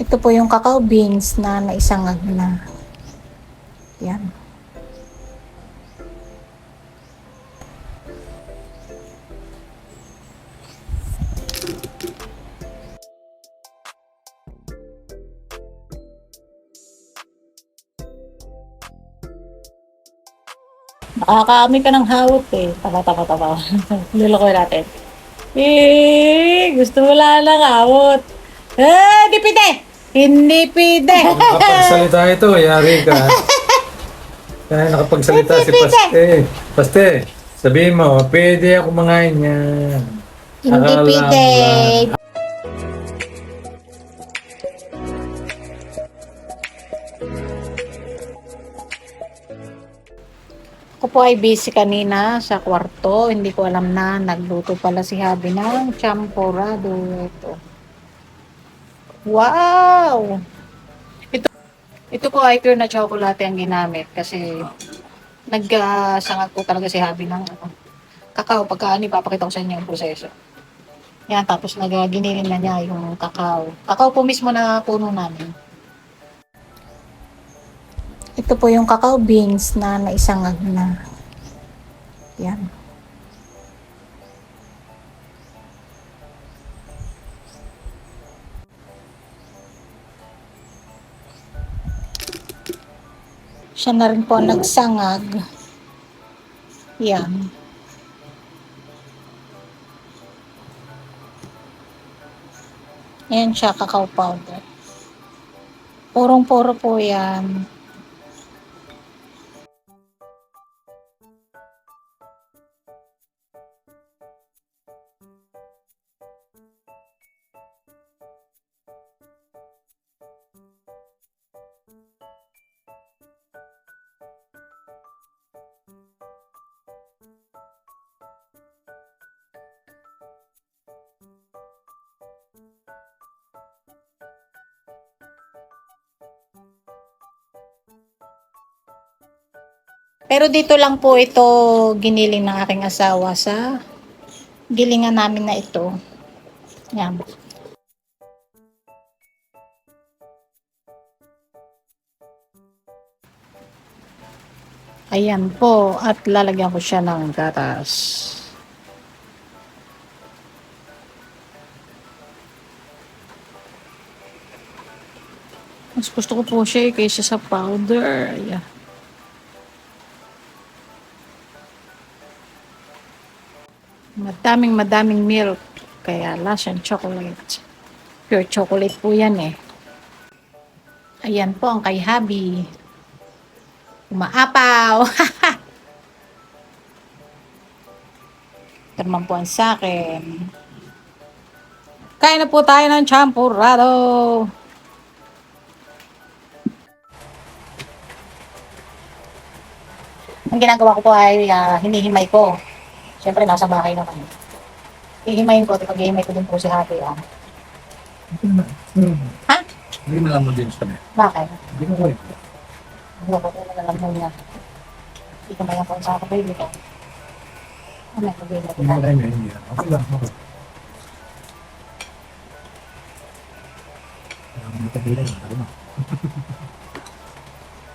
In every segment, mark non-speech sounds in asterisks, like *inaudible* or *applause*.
Ito po yung cacao beans na naisangag na. Yan. Nakakaami ka ng hawot eh. Tama, tama, tama. Nilokoy *laughs* natin. Eh, gusto mo lang ng hawot. Eh, di pide! Hindi pide! Nakapagsalita ito, yari ka. Kaya *laughs* nakapagsalita si Paste. Paste, sabihin mo, pwede ako mangain yan. Hindi Akala lang. Ako po ay busy kanina sa kwarto. Hindi ko alam na nagluto pala si Habi ng champurado. Ito. Wow! Ito, ito po ay pure na chocolate ang ginamit kasi nagsangat po talaga si Habi ng ano, kakao. Pagka ano, ipapakita ko sa inyo yung proseso. Yan, tapos nagginilin na niya yung kakao. Kakao po mismo na puno namin. Ito po yung cacao beans na naisangag na. Yan. Siya na rin po ang nagsangag. Yan. Yan siya, cacao powder. Purong-puro po yan. Pero dito lang po ito giniling ng aking asawa sa gilingan namin na ito. Yan. Ayan po. At lalagyan ko siya ng gatas. Mas gusto ko po siya eh, kaysa sa powder. Ayan. Madaming madaming milk. Kaya lasang chocolate. Pure chocolate po yan eh. Ayan po ang kay Habi. Umaapaw. *laughs* Ito naman po ang sa. Kain na po tayo ng champurado. Ang ginagawa ko po ay ah, hinihimay ko. Siyempre, nasa bahay naman. Hihimayin ko, at pag-ihimay ko din po si Happy. Ah. Ha? Hindi mo lang mo din sa Bakit? Hindi ko eh. Hindi ko po alam mo niya. Hindi ko mayan po sa ako, baby ko. Ano yung baby ko? Hindi mo lang hindi. Okay lang. Okay.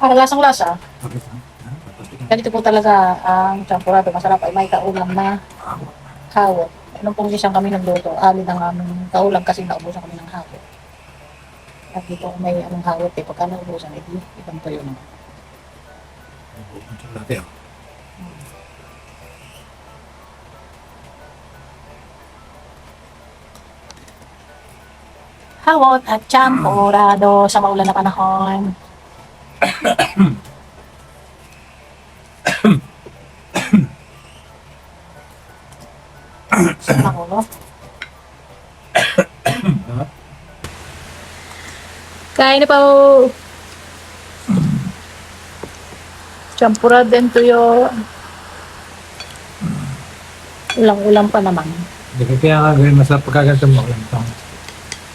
Para lasang lasa. Okay lang. Ha? Tapos ikaw. Ganito po talaga ang champurado. Masarap ay may kaulam na hawot. Nung pong isang kami nagluto, alid ang aming kaulam kasi naubusan kami ng hawot. At dito kung may anong hawot eh, pagka naubusan, edi ibang tuyo naman. Chocolate, oh. Hawot at champurado sa maulan na panahon. *coughs* Ha? Kain na po. Champurado and tuyo. Ulang-ulang pa naman. Hindi kaya nga gawin masarap pagkaganto mo lang itong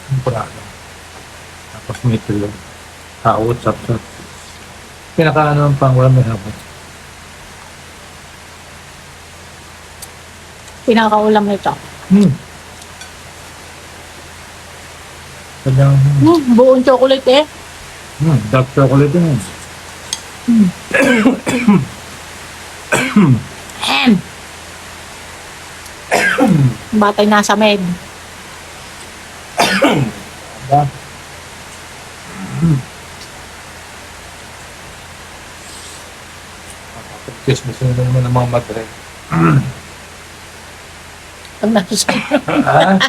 tempurado. Tapos may tulog. Hawot, sap-sap. Pinaka ano ang pang wala may Pinakaulam nito. Hmm. Kanyang, Hmm, buong chocolate eh. hmm, dark chocolate yun. Ahem. *coughs* Batay nasa med. Diba? Kiss mo sino naman ng mga madre. Pag nasa Ah?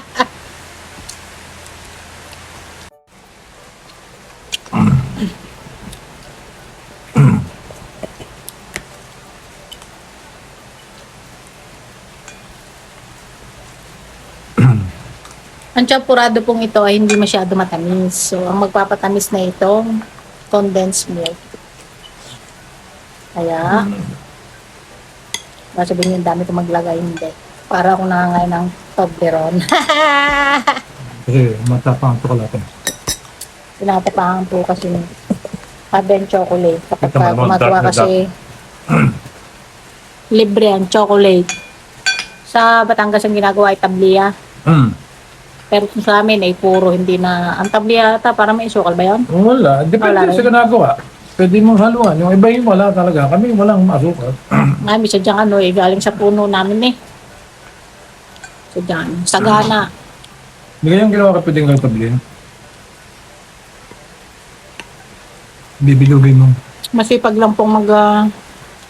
Ang champurado pong ito ay hindi masyado matamis. So, ang magpapatamis na itong condensed milk. Kaya, baka sabihin yung dami ko maglagay, hindi. Para akong nangangain ng Toblerone. *laughs* Kasi matapang ang tsokolate. Tinatapangan po kasi ng Haben chocolate. Kapag Ito, ma'am, gumagawa dark na kasi *clears throat* libre ang chocolate. Sa Batangas ang ginagawa ay tablia. Hmm. Pero kung sa amin ay puro hindi na. Ang tablia ata para may isukal ba yun? Wala. Depende Wala sa rin. ginagawa. Pwede mong haluan. Yung iba yung wala talaga. Kami walang masukal. Nga, *clears throat* may sadyang ano eh, galing sa puno namin eh. Sadyang, sagana. Hindi kayang ginawa ka pwedeng lang tablin. Bibilugin mo. Masipag lang pong mag, ah,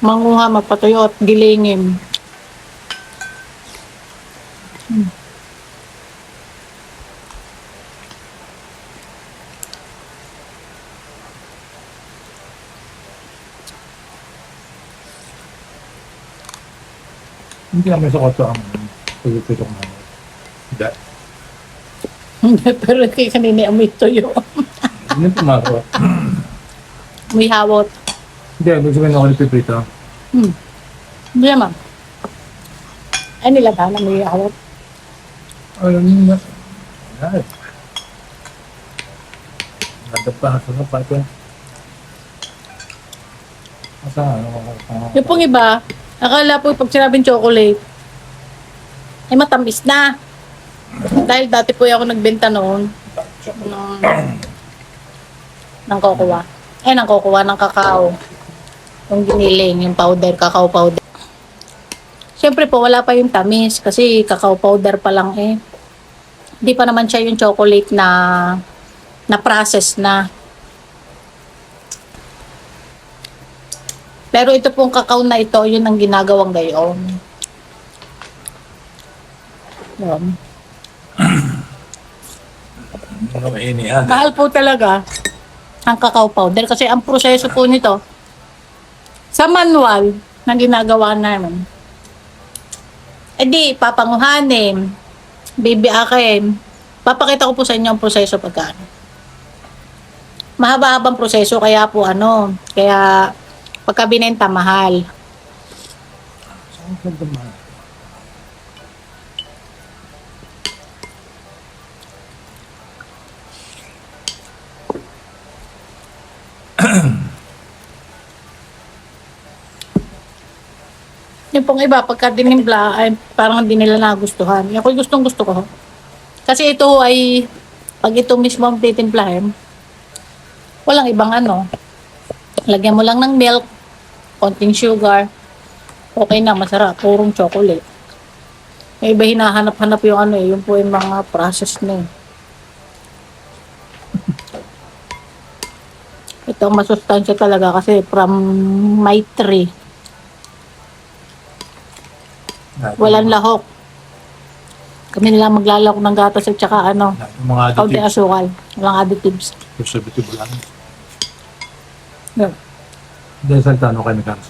manguha, magpatuyo at gilingin. Hindi namin sa koto ang pagpipitok na. Hindi. Pero kay kanina amoy tuyo. Hindi pumagawa. May hawot. Hindi, ibig sabihin ako nagpipito. Hmm. Hindi naman. Ay nilaghan na may hawot. Alam mo na. Ay. Ganda pa sa sapato. Asa ano ano. Yung pong iba, akala po pag sinabing chocolate, ay matamis na. Dahil dati po ako nagbenta noon ng, ng kokowa. Eh, ng kokowa, ng kakao. Yung giniling, yung powder, kakao powder. Siyempre po, wala pa yung tamis kasi kakao powder pa lang eh. Hindi pa naman siya yung chocolate na na process na. Pero ito pong kakao na ito, yun ang ginagawang gayon. Yan. Ano mainihan? Mahal po talaga ang cacao powder kasi ang proseso po nito sa manual na ginagawa namin. E di, papanguhanin, bibiakin. Papakita ko po sa inyo ang proseso pagkaan. Mahaba-habang proseso kaya po ano, kaya pagka binenta mahal. Saan ka dumaan? *clears throat* Yung pong iba, pagka dinimpla, ay parang hindi nila nagustuhan. Ako'y gustong gusto ko. Kasi ito ay, pag ito mismo ang titimplahin, walang ibang ano. Lagyan mo lang ng milk, konting sugar, okay na, masarap. Purong chocolate. Yung iba hinahanap-hanap yung ano eh, yung po yung mga process na eh. Ito masustansya talaga kasi from my tree. Walang lahok. Kami nila maglalahok ng gatas at saka ano, mga kaunti additives. asukal. Walang additives. Preservative lang. Yeah. Dahil sa tano chemicals.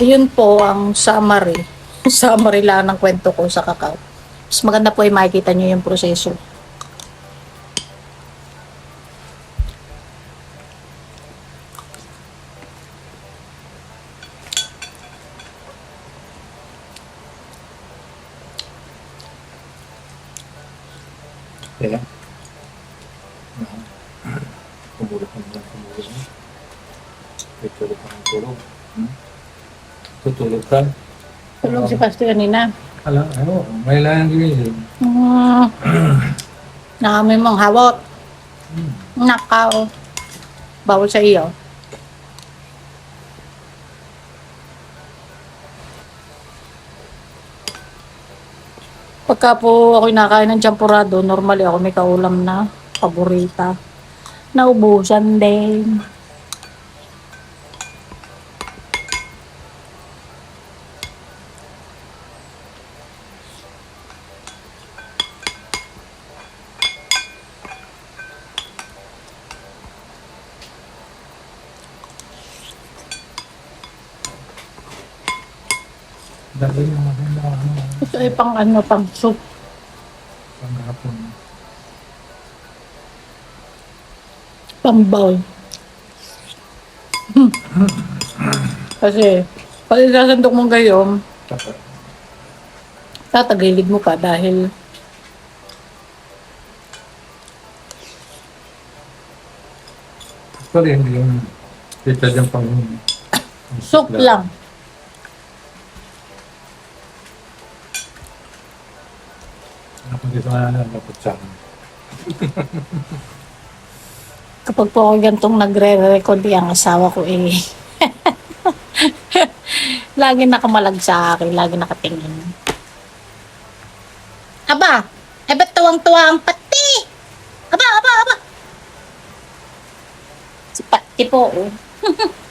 Ayun po ang summary. *laughs* summary lang ng kwento ko sa kakao. Mas maganda po ay makikita nyo yung proseso. Kaya. Tumulog ka naman, tumulog. May tulog ka ng. Hmm? Ka. Tulog si Pastor kanina. Ala, ano, may lang ginising. Mm. Naamoy mong hawot. Nakaw. Bawal sa iyo. Pagka po ako nakain ng champurado, normally ako may kaulam na paborita. Naubusan din. Dali ako na ano, Ito ay pang ano, pang soup. panghapon. Pang bowl. Kasi, pag isasandok mo gayong, tatagilid mo pa dahil Actually, hindi yung kita dyan pang... soup lang. Dito nga na naputsa. Kapag po ako gantong nagre-record ang asawa ko eh. *laughs* lagi nakamalag sa akin, lagi nakatingin. Aba, eh ba't tuwang-tuwa ang pati? Aba, aba, aba. Si pati po, oh. *laughs*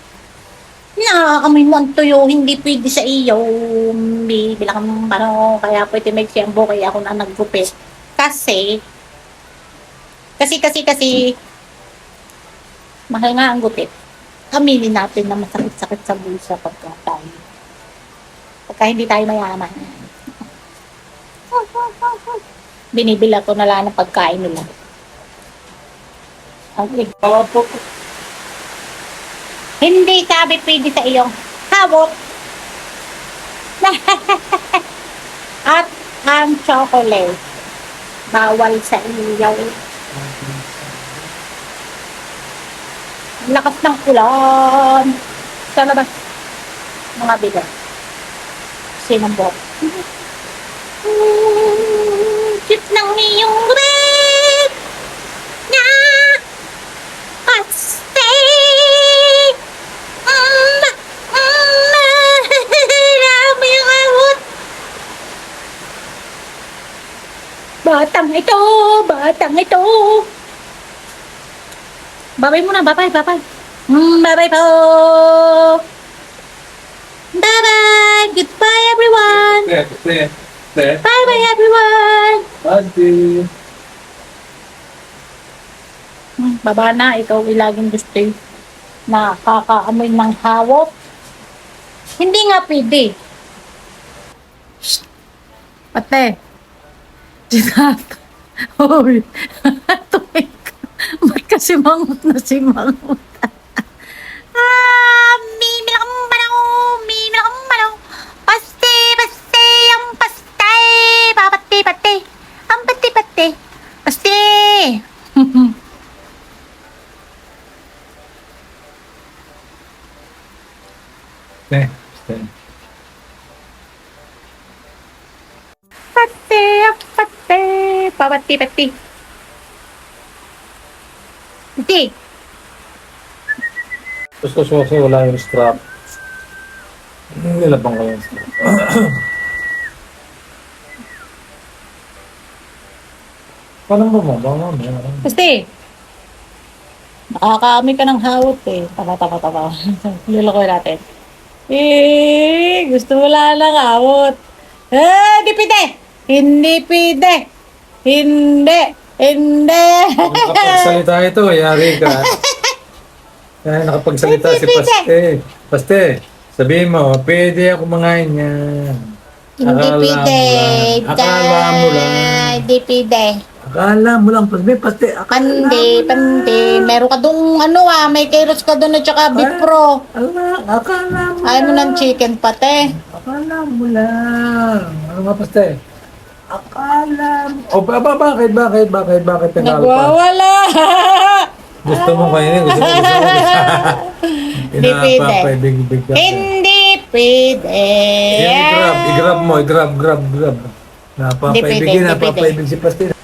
Nakakamoy mo ang tuyo, hindi pwede sa iyo. Bilang ano, kaya pwede may siyambo, kaya ako na naggupit. Kasi, kasi, kasi, kasi, mahal nga ang gupit. Aminin natin na masakit-sakit sa bulsa pagka tayo. Pagka hindi tayo mayaman. Binibila ko na lang ng pagkain nila. Okay. Hindi sabi pwede sa iyong hawot. *laughs* At ang chocolate. Bawal sa iyo. Lakas ng ulan. Sa labas. Mga bigat. Sinambok. *laughs* Cute ng iyong red. Na. Paste. Mm. Mm. Rami yung awot. Batang ito, batang ito. Babay muna, babay, babay. Mm, babay po. Bye-bye. Goodbye, everyone. Bye-bye, everyone. Ate. Hmm, baba na, ikaw ay laging gusto nakakaamoy ng hawok. Hindi nga pwede. Shh. Sinata. *laughs* Hoy. *laughs* Tumik. Ba't kasi mangot na si mangot? ah, mimi lang manaw, mimi lang manaw. Paste, paste, ang paste. Papate, pate. Ang pate, pate. Paste. Te, te. Pati, pati, pabati, pati. Pati. Gusto ko kasi wala yung strap. Nilabang ko yung strap. Paano mo mo? Baka mo, meron. Pasti. Nakakaami ka ng hawot eh. Tama, tama, tama. *laughs* Lulukoy natin. Eh, gusto mo lang ng hawot. Eh, di pwede. Hindi pwede. Hindi. Hindi. Nakapagsalita ito, yari ka. Kaya *laughs* nakapagsalita si Paste. Paste, sabihin mo, pwede ako mangain yan. Hindi Akala pwede. Akala mo lang. Hindi pwede. Akala mo lang, akala Pandi, mo lang. pandi. Meron ka dong ano ah, may kairos ka doon at saka beef pro. Ala, akala mo Ayaw mo ng chicken pate. Akala mo lang. Ano nga, Paste? Akala mo. O, ba, ba, bakit, bakit, bakit, bakit tinawag pa? Nagwawala. Gusto mo kainin, gusto mo, gusto mo. Ka. *laughs* Hindi Pwede. Yan, i-grab, i-grab mo, i-grab, grab, grab. Napapaibigin, hindi napapaibig si Pastor.